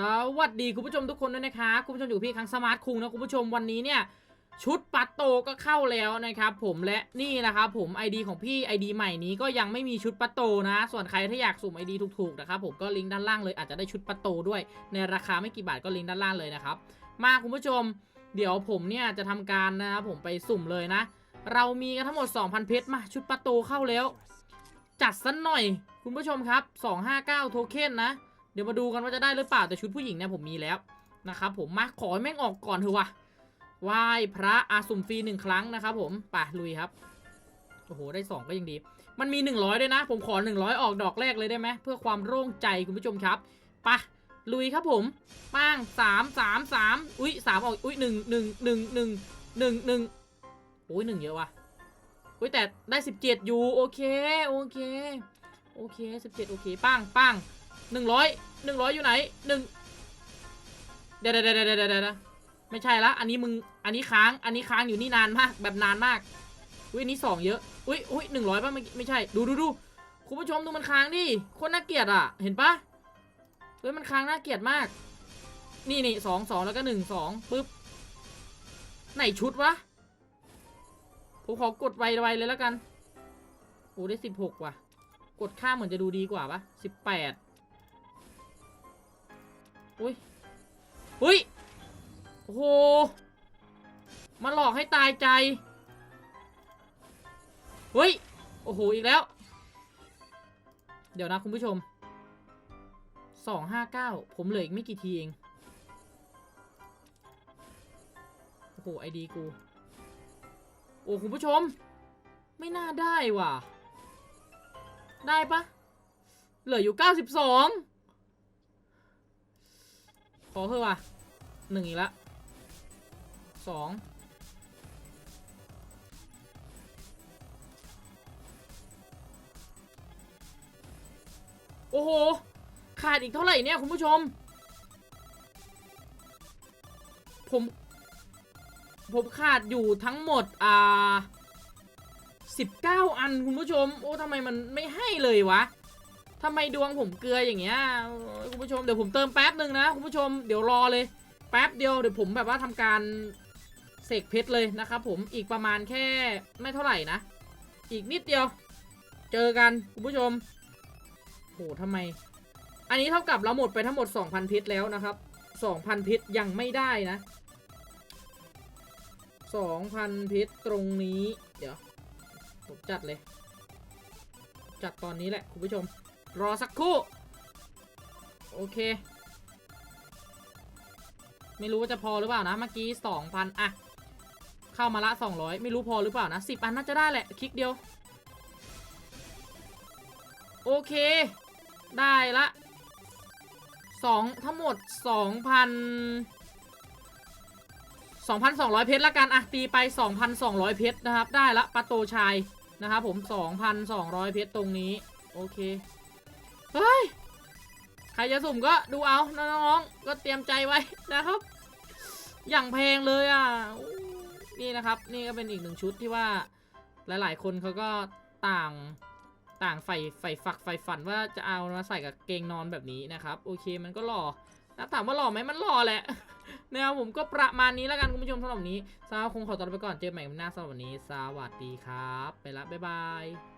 สวัสดีคุณผู้ชมทุกคนด้วยนะคะคุณผู้ชมอยู่พี่ครั้งสมาร์ทคุงนะคุณผู้ชมวันนี้เนี่ยชุดปัตโตก็เข้าแล้วนะครับผมและนี่นะครับผม ID ของพี่ ID ใหม่นี้ก็ยังไม่มีชุดปัตโตนะ ส่วนใครถ้าอยากสุ่ม ID ถูกๆนะครับผมก็ลิงก์ด้านล่างเลยอาจจะได้ชุดปัตโตด้วย ในราคาไม่กี่บาทก็ลิงก์ด้านล่างเลยนะครับมาคุณผู้ชม เดี๋ยวผมเนี่ยจะทำการนะครับผมไปสุ่มเลยนะ เรามีกันทั้งหมด 2,000 เพชรมาชุดปัตโตเข้าแล้ว จัดสันหน่อยคุณผู้ชมครับ 259 โทเค็นนะ เดี๋ยวมาดูกันว่าจะได้หรือเปล่าแต่ชุดผู้หญิงเนี่ยผมมีแล้วนะครับผมมาขอให้แม่งออกก่อนเถอะวะไหว้พระอาสุ่มฟรีหนึ่งครั้งนะครับผมไปลุยครับโอ้โหได้ 2 ก็ยังดี มันมี 100 ด้วยนะ ผมขอ 100 ออกดอกแรกเลยได้ไหม เพื่อความโล่งใจคุณผู้ชมครับไปะลุยครับผมป้างสามสามสามอุ้ยสามออก อุ้ยหนึ่งหนึ่งหนึ่งหนึ่งหนึ่งหนึ่งโอ้ยหนึ่งเยอะว่ะ อุ้ย แต่ได้สิบเจ็ดอยู่ โอเค โอเค โอเคสิบเจ็ดโอเค ป้างป้าง หนึ่งร้อยหนึ่งร้อยอยู่ไหนหนึ่งเดี๋ยวเดี๋ยวเดี๋ยวเดี๋ยวเดเดไม่ใช่ละ อันนี้มึง อันนี้ค้าง อันนี้ค้างอยู่นี่นานมาก แบบนานมาก อุ้ยนี้สองเยอะ อุ้ยอุ้ยหนึ่งร้อยป่ะไม่ไม่ใช่ ดูดูดูคุณผู้ชมดูมันค้างดิคตรน่าเกลียดอะ เห็นปะเฮ้ยมันค้างน่าเกลียดมาก นี่นี่สองสองแล้วก็หนึ่งสองปึ๊บ ไหนชุดวะ ผมขอกดไวไวเลยแล้วกัน โอ้ได้สิบหกว่ะ กดค่าเหมือนจะดูดีกว่าปะสิบแปด อุ้ยอุ้ยโอ้โหมาหลอกให้ตายใจเฮ้ยโอ้โหอีกแล้ว เดี๋ยวนะคุณผู้ชมสองห้าเก้าผมเหลืออีกไม่กี่ทีเองโอ้โหไอดีกู โอ้คุณผู้ชม ไม่น่าได้ว่ะ ได้ปะเหลืออยู่เก้าสิบสอง อเถอว่ะหนึ่งอีกละสองโอ้โห ขาดอีกเท่าไหร่เนี่ยคุณผู้ชม ผม ผมขาดอยู่ทั้งหมด อ่าสิบเก้าอันคุณผู้ชม โอ้ทำไมมันไม่ให้เลยวะ ทำไมดวงผมเกลืออย่างเงี้ยคุณผู้ชมเดี๋ยวผมเติมแป๊บหนึ่งนะคุณผู้ชมเดี๋ยวรอเลยแป๊บเดียวเดี๋ยวผมแบบว่าทำการเสกเพชรเลยนะครับผมอีกประมาณแค่ไม่เท่าไหร่นะ อีกนิดเดียว เจอกันคุณผู้ชมโหทำไม อันนี้เท่ากับเราหมดไปทั้งหมด 2,000พิษแล้วนะครับ 2,000พิษยังไม่ได้นะ 2,000พิษตรงนี้ เดี๋ยวผมจัดเลย จัดตอนนี้แหละคุณผู้ชม รอสักครู่ โอเค ไม่รู้ว่าจะพอหรือเปล่านะ เมื่อกี้2,000อะ เข้ามาละ200ไม่รู้พอหรือเปล่านะ10อันน่าจะได้แหละ คลิกเดียว โอเค ได้ละสองทั้งหมดสองพันสองพันสองร้อยเพชรละกันอะตีไปสองพันสองร้อยเพชรนะครับ ได้ละปาโตชายนะครับผมสองพันสองร้อยเพชรตรงนี้ โอเค เฮ้ย ใครจะสุ่มก็ดูเอา น้องๆ ก็เตรียมใจไว้นะครับ อย่างแพงเลยอะ นี่นะครับ นี่ก็เป็นอีกหนึ่งชุดที่ว่า หลายๆ คนเขาก็ต่างต่างใฝ่ใฝ่ฝักใฝ่ฝันว่าจะเอามาใส่กับเกงนอนแบบนี้นะครับ โอเคมันก็หล่อนะถามว่าหล่อไหมมันหล่อแหละนะครับผมก็ประมาณนี้แล้วกันคุณผู้ชมสำหรับนี้สาวคงขอตัวไปก่อนเจอกันใหม่วันหน้าสำหรับวันนี้ สวัสดีครับ ไปละบ๊ายบาย